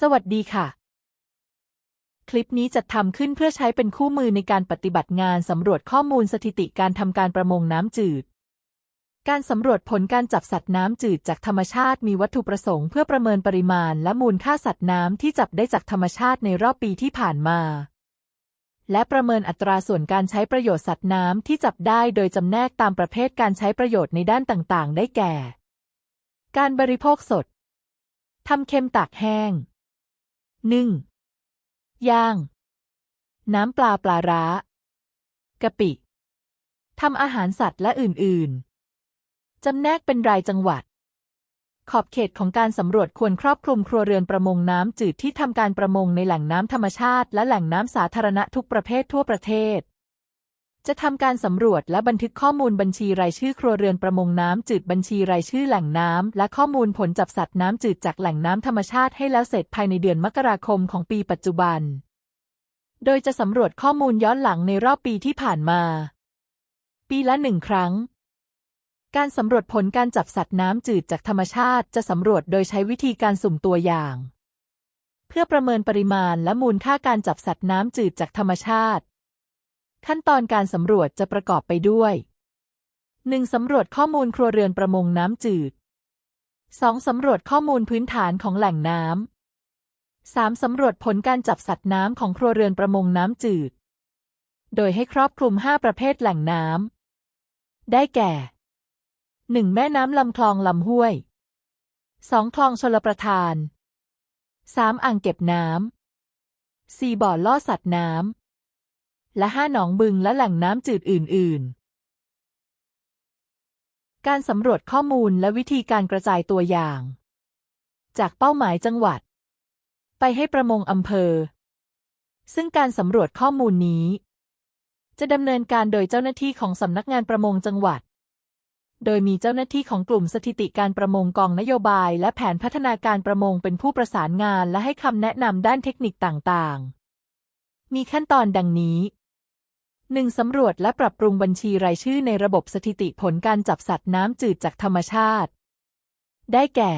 สวัสดีค่ะ คลิปนี้จัดทำขึ้นเพื่อใช้เป็นคู่มือในการปฏิบัติงานสำรวจข้อมูลสถิติการทำการประมงน้ำจืด การสำรวจผลการจับสัตว์น้ำจืดจากธรรมชาติมีวัตถุประสงค์เพื่อประเมินปริมาณและมูลค่าสัตว์น้ำที่จับได้จากธรรมชาติในรอบปีที่ผ่านมา และประเมินอัตราส่วนการใช้ประโยชน์สัตว์น้ำที่จับได้โดยจำแนกตามประเภทการใช้ประโยชน์ในด้านต่างๆ ได้แก่ การบริโภคสดทำเค็มตากแห้ง นึ่ง ย่าง น้ำปลาปลาร้ากะปิ ทำอาหารสัตว์และอื่น ๆ จำแนกเป็นรายจังหวัด ขอบเขตของการสำรวจควรครอบคลุมครัวเรือนประมงน้ำจืดที่ทำการประมงในแหล่งน้ำธรรมชาติ และแหล่งน้ำสาธารณะทุกประเภททั่วประเทศ จะทำการสำรวจและบันทึกข้อมูลบัญชีรายชื่อครัวเรือนประมงน้ำจืดบัญชีรายชื่อแหล่งน้ำและข้อมูลผลจับสัตว์น้ำจืดจากแหล่งน้ำธรรมชาติให้แล้วเสร็จภายในเดือนมกราคมของปีปัจจุบัน โดยจะสำรวจข้อมูลย้อนหลังในรอบปีที่ผ่านมา ปีละหนึ่งครั้ง การสำรวจผลการจับสัตว์น้ำจืดจากธรรมชาติจะสำรวจโดยใช้วิธีการสุ่มตัวอย่าง เพื่อประเมินปริมาณและมูลค่าการจับสัตว์น้ำจืดจากธรรมชาติ ขั้นตอนการสำรวจจะประกอบไปด้วย 1. สำรวจข้อมูลครัวเรือนประมงน้ำจืด 2. สำรวจข้อมูลพื้นฐานของแหล่งน้ำ 3. สำรวจผลการจับสัตว์น้ำของครัวเรือนประมงน้ำจืด โดยให้ครอบคลุม 5 ประเภทแหล่งน้ำ ได้แก่ 1. แม่น้ำลำคลองลำห้วย 2. คลองชลประทาน 3. อ่างเก็บน้ำ 4. บ่อล่อสัตว์น้ำ และ 5. หนองบึงและแหล่งน้ำจืดอื่น ๆ การสำรวจข้อมูลและวิธีการกระจายตัวอย่าง จากเป้าหมายจังหวัด ไปให้ประมงอำเภอ ซึ่งการสำรวจข้อมูลนี้ จะดำเนินการโดยเจ้าหน้าที่ของสำนักงานประมงจังหวัด โดยมีเจ้าหน้าที่ของกลุ่มสถิติการประมงกองนโยบาย และแผนพัฒนาการประมงเป็นผู้ประสานงานและให้คำแนะนำด้านเทคนิคต่าง ๆ มีขั้นตอนดังนี้ 1. สำรวจและปรับปรุงบัญชีรายชื่อในระบบสถิติผลการจับสัตว์น้ำจืดจากธรรมชาติ ได้แก่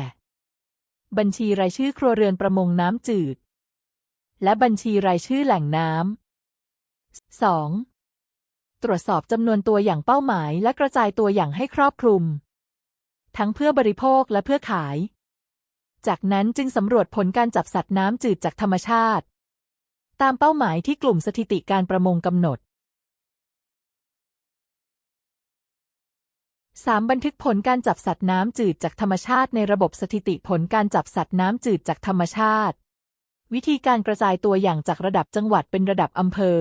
บัญชีรายชื่อครัวเรือนประมงน้ำจืด และบัญชีรายชื่อแหล่งน้ำ 2. ตรวจสอบจำนวนตัวอย่างเป้าหมายและกระจายตัวอย่างให้ครอบคลุม ทั้งเพื่อบริโภคและเพื่อขาย จากนั้นจึงสำรวจผลการจับสัตว์น้ำจืดจากธรรมชาติ ตามเป้าหมายที่กลุ่มสถิติการประมงกำหนด 3. บันทึกผลการจับสัตว์น้ำจืดจากธรรมชาติในระบบสถิติผลการจับสัตว์น้ำจืดจากธรรมชาติ วิธีการกระจายตัวอย่างจากระดับจังหวัดเป็นระดับอำเภอ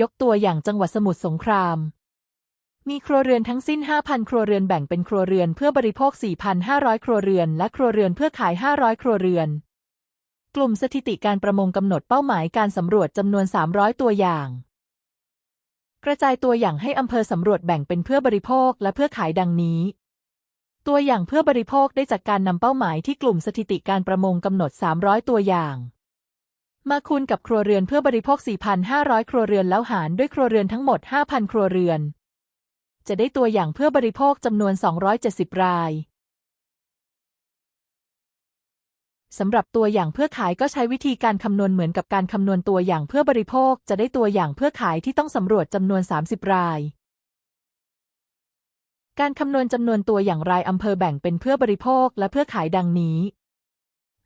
ยกตัวอย่างจังหวัดสมุทรสงคราม มีครัวเรือนทั้งสิ้น 5,000 ครัวเรือนแบ่งเป็นครัวเรือนเพื่อบริโภค 4,500 ครัวเรือน และครัวเรือนเพื่อขาย 500 ครัวเรือน กลุ่มสถิติการประมงกำหนดเป้าหมายการสำรวจจำนวน 300 ตัวอย่าง กระจายตัวอย่างให้อำเภอสำรวจแบ่งเป็นเพื่อบริโภคและเพื่อขายดังนี้ ตัวอย่างเพื่อบริโภคได้จากการนำเป้าหมายที่กลุ่มสถิติการประมงกำหนด 300 ตัวอย่าง มาคูณกับครัวเรือนเพื่อบริโภค 4,500 ครัวเรือนแล้วหารด้วยครัวเรือนทั้งหมด 5,000 ครัวเรือน จะได้ตัวอย่างเพื่อบริโภคจำนวน 270 ราย สำหรับตัวอย่างเพื่อขายก็ใช้วิธีการคำนวณเหมือนกับการคำนวณตัวอย่างเพื่อบริโภค จะได้ตัวอย่างเพื่อขายที่ต้องสำรวจจำนวน 30 ราย การคำนวณจำนวนตัวอย่างรายอำเภอแบ่งเป็นเพื่อบริโภคและเพื่อขายดังนี้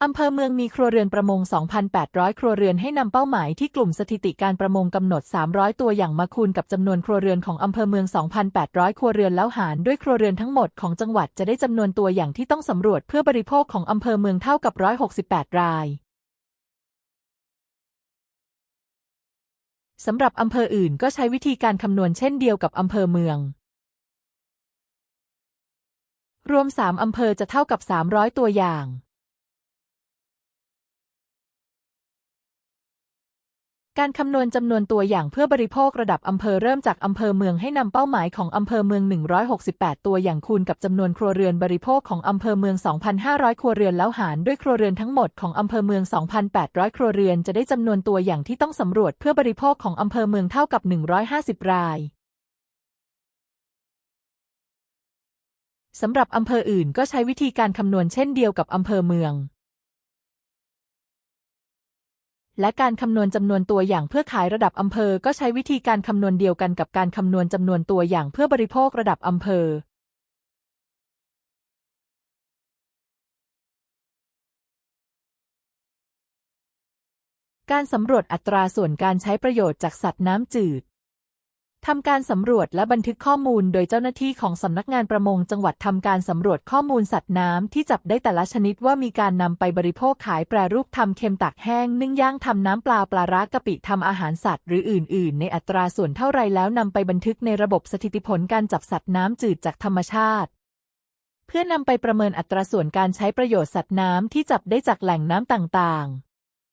อำเภอเมืองมีครัวเรือนประมง 2,800 ครัวเรือนให้นำเป้าหมายที่กลุ่มสถิติการประมงกำหนด 300 ตัวอย่างมาคูณกับจำนวนครัวเรือนของอำเภอเมือง 2,800 ครัวเรือนแล้วหารด้วยครัวเรือนทั้งหมดของจังหวัดจะได้จำนวนตัวอย่างที่ต้องสำรวจเพื่อบริโภคของอำเภอเมืองเท่ากับ 168 รายสำหรับอำเภออื่นก็ใช้วิธีการคำนวณเช่นเดียวกับอำเภอเมือง รวม 3 อำเภอจะเท่ากับ 300 ตัวอย่าง การคำนวณจำนวนตัวอย่างเพื่อบริโภคระดับอำเภอเริ่มจากอำเภอเมืองให้นำเป้าหมายของอำเภอเมือง 168 ตัวอย่างคูณกับจำนวนครัวเรือนบริโภคของอำเภอเมือง 2,500 ครัวเรือนแล้วหารด้วยครัวเรือนทั้งหมดของอำเภอเมือง 2,800 ครัวเรือนจะได้จำนวนตัวอย่างที่ต้องสำรวจเพื่อบริโภคของอำเภอเมืองเท่ากับ 150 รายสำหรับอำเภออื่นก็ใช้วิธีการคำนวณเช่นเดียวกับอำเภอเมือง และการคำนวณจำนวนตัวอย่างเพื่อขายระดับอำเภอ ก็ใช้วิธีการคำนวณเดียวกันกับการคำนวณจำนวนตัวอย่างเพื่อบริโภคระดับอำเภอการสำรวจอัตราส่วนการใช้ประโยชน์จากสัตว์น้ำจืด ทำการสำรวจและบันทึกข้อมูลโดยเจ้าหน้าที่ของสำนักงานประมงจังหวัดทำการสำรวจข้อมูลสัตว์น้ำที่จับได้แต่ละชนิดว่ามีการนำไปบริโภคขายแปรรูปทำเค็มตักแห้งนึ่งย่างทำน้ำปลาปลาร้ากะปิทำอาหารสัตว์ หรืออื่น ๆ ในอัตราส่วนเท่าไรแล้วนำไปบันทึกในระบบสถิติผลการจับสัตว์น้ำจืดจากธรรมชาติ เพื่อนำไปประเมินอัตราส่วนการใช้ประโยชน์สัตว์น้ำที่จับได้จากแหล่งน้ำต่าง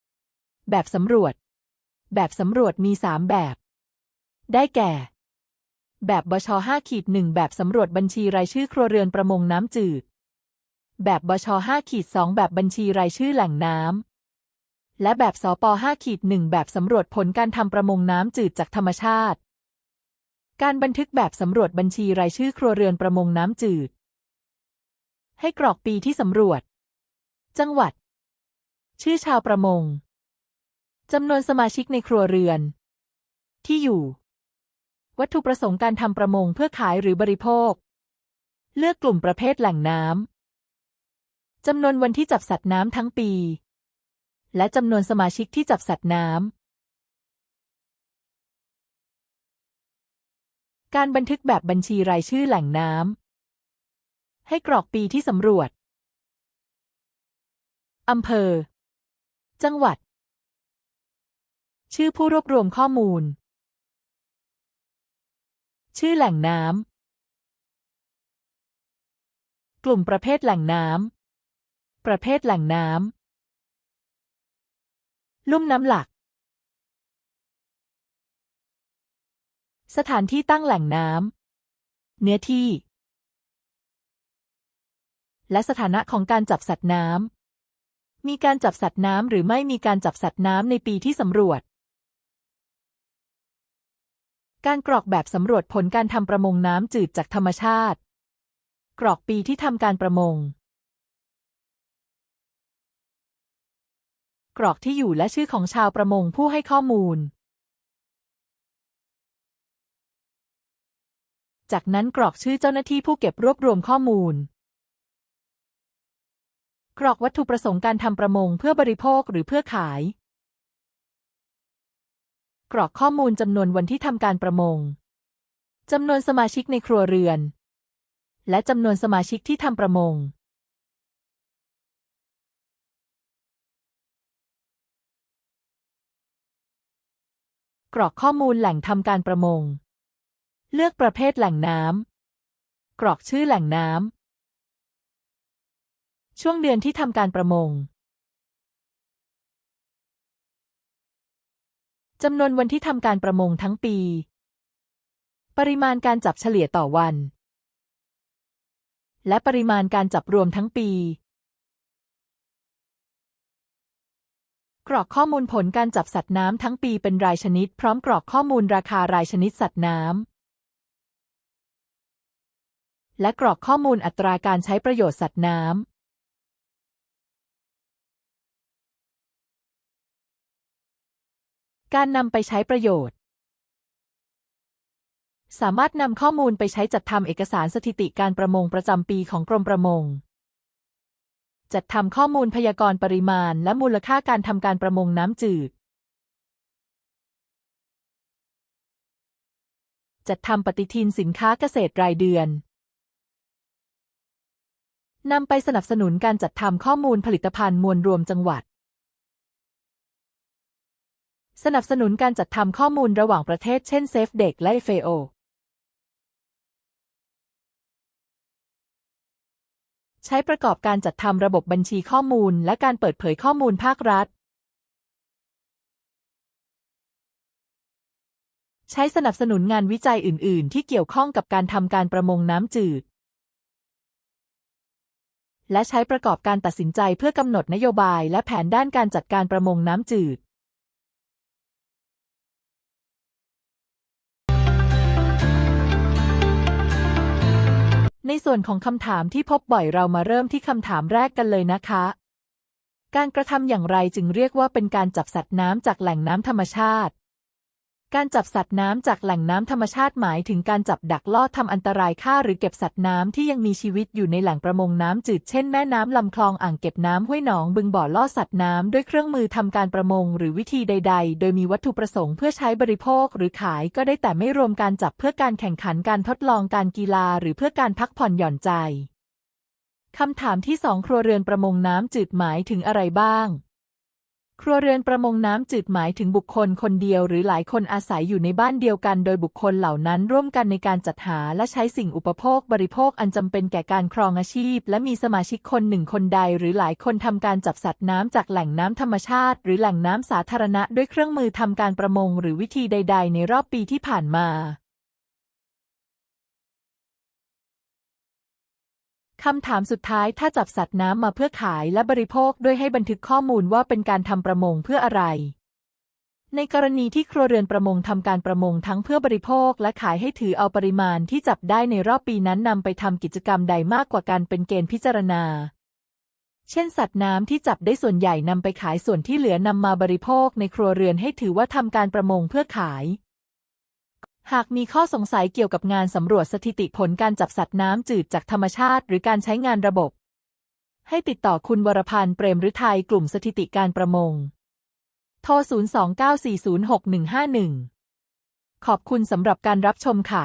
ๆ แบบสำรวจ แบบสำรวจมี 3 แบบ ได้แก่ แบบบช5ขีด1แบบสำรวจบัญชีรายชื่อครัวเรือนประมงน้ำจืด แบบบช5ขีด2แบบบัญชีรายชื่อแหล่งน้ำ และแบบสป5ขีด1แบบสำรวจผลการทำประมงน้ำจืดจากธรรมชาติ การบันทึกแบบสำรวจบัญชีรายชื่อครัวเรือนประมงน้ำจืด ให้กรอกปีที่สำรวจ จังหวัด ชื่อชาวประมงจำนวนสมาชิกในครัวเรือน ที่อยู่ วัตถุประสงค์การทำประมงเพื่อขายหรือบริโภค เลือกกลุ่มประเภทแหล่งน้ำจำนวนวันที่จับสัตว์น้ำทั้งปี และจำนวนสมาชิกที่จับสัตว์น้ำการบันทึกแบบบัญชีรายชื่อแหล่งน้ำให้กรอกปีที่สำรวจอำเภอ จังหวัด ชื่อผู้รวบรวมข้อมูล ชื่อแหล่งน้ำ กลุ่มประเภทแหล่งน้ำ ประเภทแหล่งน้ำ ลุ่มน้ำหลัก สถานที่ตั้งแหล่งน้ำ เนื้อที่ และสถานะของการจับสัตว์น้ำ มีการจับสัตว์น้ำหรือไม่มีการจับสัตว์น้ำในปีที่สำรวจ การกรอกแบบสำรวจผลการทำประมงน้ำจืดจากธรรมชาติ กรอกปีที่ทำการประมง กรอกที่อยู่และชื่อของชาวประมงผู้ให้ข้อมูล จากนั้นกรอกชื่อเจ้าหน้าที่ผู้เก็บรวบรวมข้อมูล กรอกวัตถุประสงค์การทำประมงเพื่อบริโภคหรือเพื่อขาย กรอกข้อมูลจำนวนวันที่ทำการประมงจำนวนสมาชิกในครัวเรือน และจำนวนสมาชิกที่ทำประมง กรอกข้อมูลแหล่งทำการประมง เลือกประเภทแหล่งน้ำ กรอกชื่อแหล่งน้ำ ช่วงเดือนที่ทำการประมง จำนวนวันที่ทำการประมงทั้งปี ปริมาณการจับเฉลี่ยต่อวัน และปริมาณการจับรวมทั้งปี กรอกข้อมูลผลการจับสัตว์น้ำทั้งปีเป็นรายชนิด พร้อมกรอกข้อมูลราคารายชนิดสัตว์น้ำและกรอกข้อมูลอัตราการใช้ประโยชน์สัตว์น้ำ การนำไปใช้ประโยชน์ สามารถนำข้อมูลไปใช้จัดทำเอกสารสถิติการประมงประจำปีของกรมประมง จัดทำข้อมูลพยากรณ์ปริมาณ และมูลค่าการทำการประมงน้ำจืด จัดทำปฏิทินสินค้าเกษตรรายเดือนนำไปสนับสนุนการจัดทำข้อมูลผลิตภัณฑ์มวลรวมจังหวัด สนับสนุนการจัดทำข้อมูลระหว่างประเทศเช่นเซฟเด็กและเฟโอใช้ประกอบการจัดทำระบบบัญชีข้อมูลและการเปิดเผยข้อมูลภาครัฐ ใช้สนับสนุนงานวิจัยอื่น ๆ ที่เกี่ยวข้องกับการทำการประมงน้ำจืด และใช้ประกอบการตัดสินใจเพื่อกำหนดนโยบายและแผนด้านการจัดการประมงน้ำจืด ในส่วนของคำถามที่พบบ่อยเรามาเริ่มที่คำถามแรกกันเลยนะคะ การกระทำอย่างไรจึงเรียกว่าเป็นการจับสัตว์น้ำจากแหล่งน้ำธรรมชาติ การจับสัตว์น้ำจากแหล่งน้ำธรรมชาติหมายถึงการจับดักล่อทำอันตรายฆ่าหรือเก็บสัตว์น้ำที่ยังมีชีวิตอยู่ในแหล่งประมงน้ำจืดเช่นแม่น้ำลำคลองอ่างเก็บน้ำห้วยหนองบึงบ่อล่อสัตว์น้ำด้วยเครื่องมือทำการประมงหรือวิธีใด ๆ โดยมีวัตถุประสงค์เพื่อใช้บริโภคหรือขายก็ได้แต่ไม่รวมการจับเพื่อการแข่งขันการทดลองการกีฬาหรือเพื่อการพักผ่อนหย่อนใจคำถามที่สองครัวเรือนประมงน้ำจืดหมายถึงอะไรบ้าง ครัวเรือนประมงน้ำจืดหมายถึงบุคคลคนเดียวหรือหลายคนอาศัยอยู่ในบ้านเดียวกัน โดยบุคคลเหล่านั้นร่วมกันในการจัดหาและใช้สิ่งอุปโภคบริโภคอันจำเป็นแก่การครองอาชีพ และมีสมาชิกคนหนึ่งคนใด หรือหลายคนทำการจับสัตว์น้ำจากแหล่งน้ำธรรมชาติ หรือแหล่งน้ำสาธารณะ ด้วยเครื่องมือทำการประมง หรือวิธีใด ๆ ในรอบปีที่ผ่านมา คำถามสุดท้ายถ้าจับสัตว์น้ำมาเพื่อขายและบริโภคด้วยให้บันทึกข้อมูลว่าเป็นการทำประมงเพื่ออะไร ในกรณีที่ครัวเรือนประมงทำการประมงทั้งเพื่อบริโภค และขายให้ถือเอาปริมาณที่จับได้ในรอบปีนั้นนำไปทำกิจกรรมใดมากกว่าการเป็นเกณฑ์พิจารณา เช่น สัตว์น้ำที่จับได้ส่วนใหญ่นำไปขายส่วนที่เหลือนำมาบริโภคในครัวเรือนให้ถือว่าทำการประมงเพื่อขาย หากมีข้อสงสัยเกี่ยวกับงานสำรวจสถิติผลการจับสัตว์น้ำจืดจากธรรมชาติ หรือการใช้งานระบบ ให้ติดต่อคุณวรพันธ์เปรมฤทัยกลุ่มสถิติการประมง โทร 029406151 ขอบคุณสำหรับการรับชมค่ะ